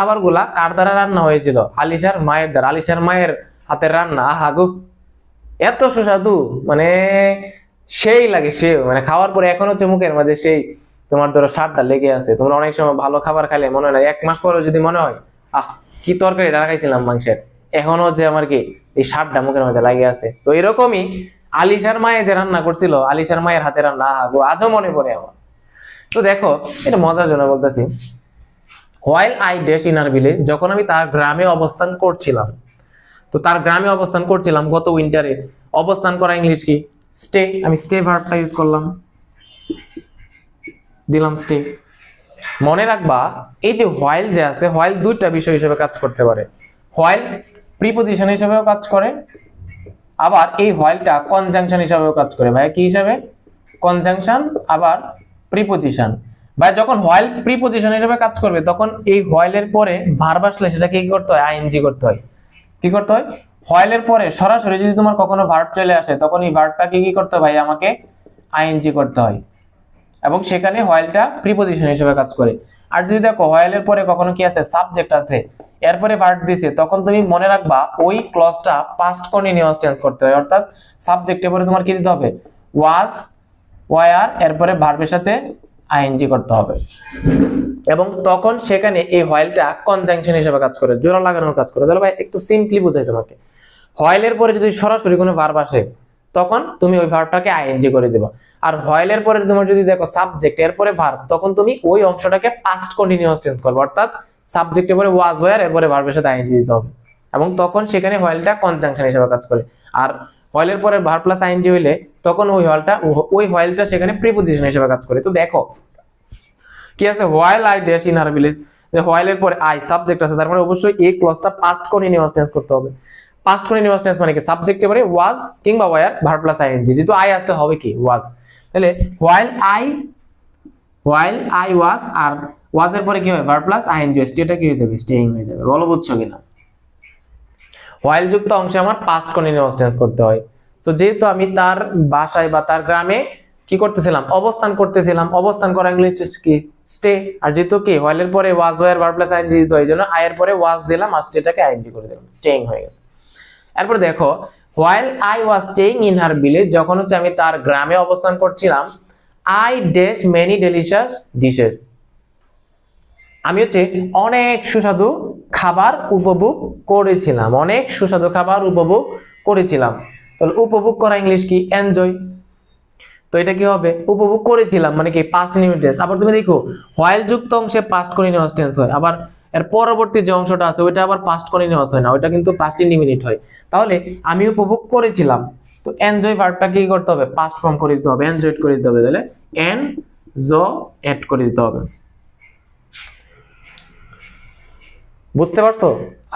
খাবারগুলা কার দ্বারা রান্না হয়েছিল? আলিশার মায়ের দ্বারা। আলিশার মায়ের হাতের রান্না। আহা গো এত সুস্বাদু। মানে সেই লাগে সে মানে খাওয়ার পরে এখন হচ্ছে মুখের মাঝে সেই তোমার ধরো স্বাদটা লেগে আছে। তোমরা অনেক সময় ভালো খাবার খাইলে মনে হয় না, এক মাস পরে যদি মনে হয় আহ কি তরকারি এটা খাইছিলাম মাংসের? এখনও হচ্ছে আমার কি এই স্বাদটা মুখের মাঝে লাগে আছে। তো এরকমই আলিশার মায়ে যে রান্না করছিল আলিশার মায়ের হাতে রান্না আজও মনে পড়ে আমার। তো দেখো এটা মজার জন্য বলতেছি। While I dash in her village যখন আমি তার গ্রামে অবস্থান করছিলাম, তো তার গ্রামে অবস্থান করছিলাম গত উইন্টারে অবস্থান করা ইংলিশ কি? স্টে আমি স্টে ভার্বটা ইউজ করলাম। দিলাম স্টে মনে রাখবা, এই যে হোয়াইল যে আছে হোয়াইল দুইটা বিষয় হিসেবে কাজ করতে পারে। হোয়াইল প্রিপোজিশন হিসেবেও কাজ করে, আবার এই হোয়াইলটা কনজাংশন হিসাবেও কাজ করে। ভাই কি হিসাবে? কনজাংশন আবার প্রিপোজিশন ভাই, যখন হোয়াইল প্রিপোজিশন হিসেবে কাজ করবে, তখন এই হোয়াইলের পরে ভার্ব আসলে সেটাকে কি করতে হয়? আইএনজি করতে হয়। কি করতে হয়? হোয়াইলের পরে সরাসরি যদি তোমার কখনো ভার্ব চলে আসে, তখন এই ভার্বটাকে কি করতে হয় ভাই? আমাকে আইএনজি করতে হয়। এবং সেখানে হোয়াইলটা প্রিপোজিশন হিসেবে কাজ করে। আর যদি দেখো হোয়াইলের পরে কখনো কি আছে? সাবজেক্ট আছে। এরপরে ভার্ব দিছে, তখন তুমি মনে রাখবা, ওই ক্লজটা পাস্ট কন্টিনিউয়াস টেন্স করতে হয়। অর্থাৎ সাবজেক্টের পরে তোমার কি দিতে হবে? ওয়াজ ওয়ার এরপরে ভার্বের সাথে আইএনজি করতে হবে। এবং তখন সেখানে এই হোয়াইলটা কনজাংশন হিসেবে কাজ করে, জোড়া লাগানোর কাজ করে। তাহলে ভাই, একটু সিম্পলি বোঝাই তোমাকে। হোয়াইলের পরে যদি সরাসরি কোনো ভার্ব আসে, তখন তুমি ওই ভার্বটাকে আইএনজি করে দেবা। আর হোয়াইলের পরে তোমার যদি দেখো সাবজেক্ট এরপরে ভার্ব তখন তুমি ওই অংশটাকে পাস্ট কন্টিনিউয়াস টেন্স করবে। অর্থাৎ সাবজেক্টের পরে ওয়াজ ওয়ার এরপরে ভার্বের সাথে আইএনজি দিতে হবে। এবং তখন সেখানে হোয়াইলটা কনজাংশন হিসেবে কাজ করে। আর হোয়াইলের পরে ভার্ব প্লাস আইএনজি হইলে তখন ওই হোয়াইলটা ওই হোয়াইলটা সেখানে প্রিপোজিশন হিসেবে কাজ করে। তো দেখো, কি আছে? While I dash in her village যে হোয়াইলের পরে আই সাবজেক্ট আছে তার মানে অবশ্যই এই ক্লজটা পাস্ট কন্টিনিউয়াস টেন্স করতে হবে। পাস্ট কন্টিনিউয়াস টেন্স মানে কি? সাবজেক্টে পরে ওয়াজ কিংবা ওয়ার ভার্ব প্লাস আইএনজি যেহেতু আই আসতে হবে কি? ওয়াজ তাহলে while I while I was R was এর পরে কি হয়? ভার্ব প্লাস আইএনজি স্টেটা কি হয়ে যাবে? স্টেইং হয়ে যাবে। বলো বুঝছ কিনা? হোয়াইল যুক্ত অংশে আমার পাস্ট কন্টিনিউয়াস টেন্স করতে হয়। সো যেহেতু আমি তার বাসায় বা তার গ্রামে কি করতেছিলাম? অবস্থান করতেছিলাম। অবস্থান করা ইংলিশ কি? স্টে আর যেহেতু কি? হোয়াইলের পরে was were verb plus ING দিতে হয় জন্য আয়ের পরে ওয়াজ দিলাম আর স্টেটাকে আইএনজি করে দিলাম। স্টেইং হয়ে গেছে। এরপর দেখো while I was staying in her village যখন হচ্ছে আমি তার গ্রামে অবস্থান করছিলাম I dash many delicious dishes আমি হচ্ছে অনেক সুস্বাদু খাবার উপভোগ করেছিলাম। অনেক সুস্বাদু খাবার উপভোগ করেছিলাম। তাহলে উপভোগ করা ইংলিশ কি? এনজয় তো এটা কি হবে? উপভোগ করেছিলাম মানে কি? পাস্ট ইনডিমিনিট আবার তুমি দেখো হোয়াইল যুক্ত অংশে পাস্ট কন্টিনিউয়াস টেন্স হয়। আবার এর পরবর্তী যে অংশটা আছে, ওইটা আবার পাস্ট কন্টিনিউয়াস হয় না। ওইটা কিন্তু পাস্ট ইনডিমিনিট হয়। তাহলে আমি উপভোগ করেছিলাম। তো এনজয় ভার্বটা কি করতে হবে? পাস্ট ফর্ম করে দিতে হবে। এনজয়েড করে দিতে হবে। তাহলে এন জ এড করে দিতে হবে। বুঝতে পারছ?